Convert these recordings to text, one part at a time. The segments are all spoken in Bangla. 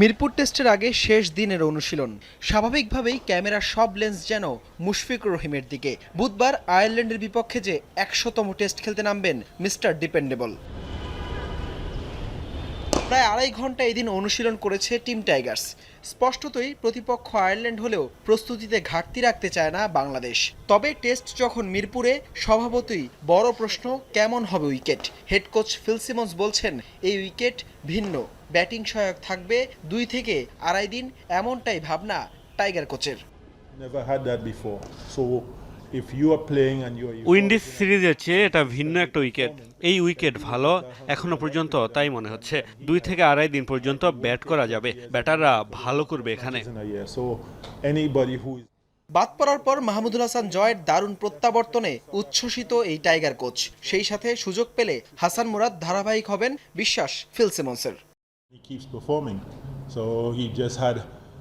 মিরপুর টেস্টের আগে শেষ দিনের অনুশীলন। স্বাভাবিকভাবেই ক্যামেরার সব লেন্স যেন মুশফিকুর রহিমের দিকে। বুধবার আয়ারল্যান্ডের বিপক্ষে যে একশোতম টেস্ট খেলতে নামবেন মিস্টার ডিপেন্ডেবল। প্রায় আড়াই ঘণ্টা এদিন অনুশীলন করেছে টিম টাইগার্স। স্পষ্টতই প্রতিপক্ষ আয়ারল্যান্ড হলেও প্রস্তুতিতে ঘাটতি রাখতে চায় না বাংলাদেশ। তবে টেস্ট যখন মিরপুরে, স্বভাবতই বড় প্রশ্ন, কেমন হবে wicket? Head coach Phil Simmons বলছেন, এই উইকেট ভিন্ন। ব্যাটিং সহায়ক থাকবে দুই থেকে আড়াই দিন, এমনটাই ভাবনা টাইগার কোচের। Never had that before. So if you are playing Windies সিরিজের চেয়ে এটা ভিন্ন একটা উইকেট এই উইকেট ভালো এখনও পর্যন্ত তাই মনে হচ্ছে। দুই থেকে আড়াই দিন পর্যন্ত ব্যাট করা যাবে। ব্যাটাররা ভালো করবে এখানে। বাদ পড়ার পর মাহমুদুল হাসান জয়ের দারুণ প্রত্যাবর্তনে উচ্ছ্বসিত এই টাইগার কোচ সেই সাথে সুযোগ পেলে হাসান মুরাদ ধারাবাহিক হবেন বিশ্বাস ফিল সিমন্সের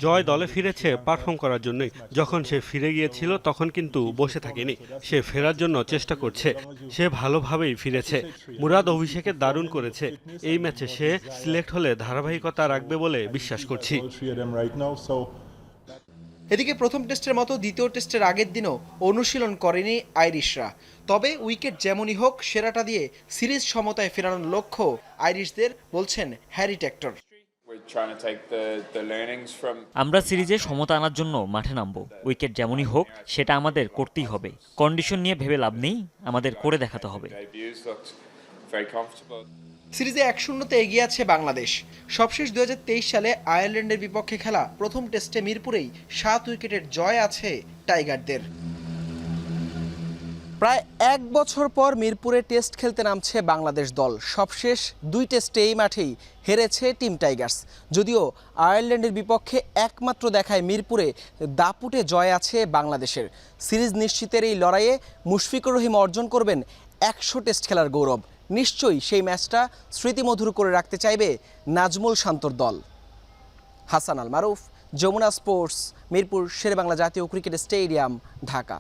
জয় দলে ফিরেছে পারফর্ম করার জন্যই। যখন সে ফিরে গিয়েছিল, তখন কিন্তু বসে থাকেনি। সে ফেরার জন্য চেষ্টা করছে। সে ভালোভাবেই ফিরেছে। মুরাদ অভিষেকে দারুণ করেছে। এই ম্যাচে সে সিলেক্ট হলে ধারাবাহিকতা রাখবে বলে বিশ্বাস করছি। এদিকে প্রথম টেস্টের মতো দ্বিতীয় টেস্টের আগের দিনও অনুশীলন করেনি আইরিশরা। তবে উইকেট যেমনই হোক, সেরাটা দিয়ে সিরিজ সমতায় ফেরানোর লক্ষ্য আইরিশদের, বলছেন হ্যারি টেক্টর। আমরা সিরিজে সমতা আনার জন্য মাঠে নামবো। উইকেট যেমনই হোক সেটা আমাদের করতেই হবে। কন্ডিশন নিয়ে ভেবে লাভ নেই আমাদের করে দেখাতে হবে. সিরিজে এক শূন্যতে এগিয়ে আছে বাংলাদেশ। সবশেষ দুই হাজার তেইশ সালে আয়ারল্যান্ডের বিপক্ষে খেলা প্রথম টেস্টে মিরপুরেই সাত উইকেটের জয় আছে টাইগারদের। প্রায় এক বছর পর মিরপুরে টেস্ট খেলতে নামছে বাংলাদেশ দল। সবশেষ দুই টেস্টে এই মাঠেই হেরেছে টিম টাইগার্স। যদিও আয়ারল্যান্ডের বিপক্ষে একমাত্র দেখায় মিরপুরে দাপুটে জয় আছে বাংলাদেশের। সিরিজ নিশ্চিতের এই লড়াইয়ে মুশফিকুর রহিম অর্জন করবেন একশো টেস্ট খেলার গৌরব। নিশ্চয়ই সেই ম্যাচটা স্মৃতিমধুর করে রাখতে চাইবে নাজমুল শান্তর দল। হাসান আল মারুফ যমুনা স্পোর্টস, মিরপুর শেরেবাংলা জাতীয় ক্রিকেট স্টেডিয়াম, ঢাকা।